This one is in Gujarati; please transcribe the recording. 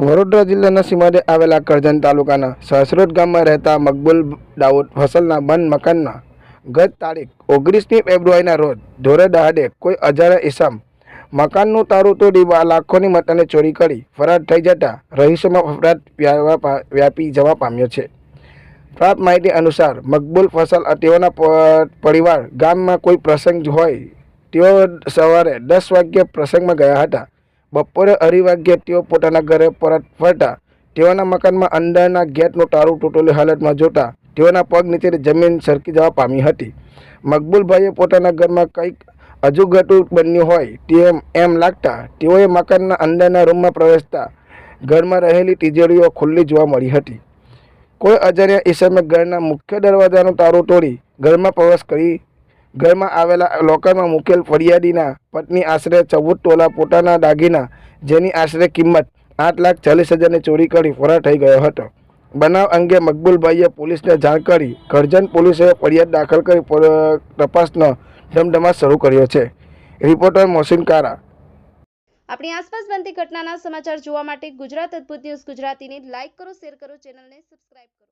વડોદરા જિલ્લાના સીમાડે આવેલા કરજણ તાલુકાના સહસરોદ ગામમાં રહેતા મકબૂલ દાઉદ ફસલના બંધ મકાનમાં ગત તારીખ ઓગણીસમી ફેબ્રુઆરીના રોજ ધોરે દહાડે કોઈ અજાણ્યા ઈસમ મકાનનું તારું તોડી લાખોની મતાને ચોરી કરી ફરાર થઈ જતા રહીશોમાં ફફડાટ વ્યાપી જવા પામ્યો છે. પ્રાપ્ત માહિતી અનુસાર મકબૂલ ફસલ તેઓના પરિવાર ગામમાં કોઈ પ્રસંગ હોય તેઓ સવારે દસ વાગ્યે પ્રસંગમાં ગયા હતા. બપોરે તેઓ પોતાના ઘરે પરત ફરતા. તેઓના મકાનમાં અંદરના ગેટનું તારું તૂટેલી હાલતમાં જોતા તેઓના પગ નીચેની જમીન સરકી જવા પામી હતી. મકબૂલભાઈએ પોતાના ઘરમાં કંઈક અજુગટું બન્યું હોય તેમ એમ લાગતા તેઓએ મકાનના અંદરના રૂમમાં પ્રવેશતા ઘરમાં રહેલી તિજોરીઓ ખુલ્લી જોવા મળી હતી. કોઈ અજાણ્યા ઈસમે ઘરના મુખ્ય દરવાજાનું તારું તોડી ઘરમાં પ્રવેશ કરી ઘરમાં આવેલા લોકરમાં મૂકેલ ફરિયાદીના પત્ની આશરે ચૌદ ટોલા પોતાના દાગીના, જેની આશરે કિંમત આઠ લાખ ચાલીસ હજારની ચોરી કરી ફરાર થઈ ગયો હતો. બનાવ અંગે મકબૂલભાઈએ પોલીસને જાણ કરી કરજણ પોલીસે ફરિયાદ દાખલ કરી તપાસનો ધમધમાટ શરૂ કર્યો છે. રિપોર્ટર મોહસિન કારા. આપણી આસપાસ બનતી ઘટનાના સમાચાર જોવા માટે ગુજરાત અદ્ભુત ન્યૂઝ ગુજરાતીને લાઇક કરો, શેર કરો, ચેનલને સબસ્ક્રાઇબ કરો.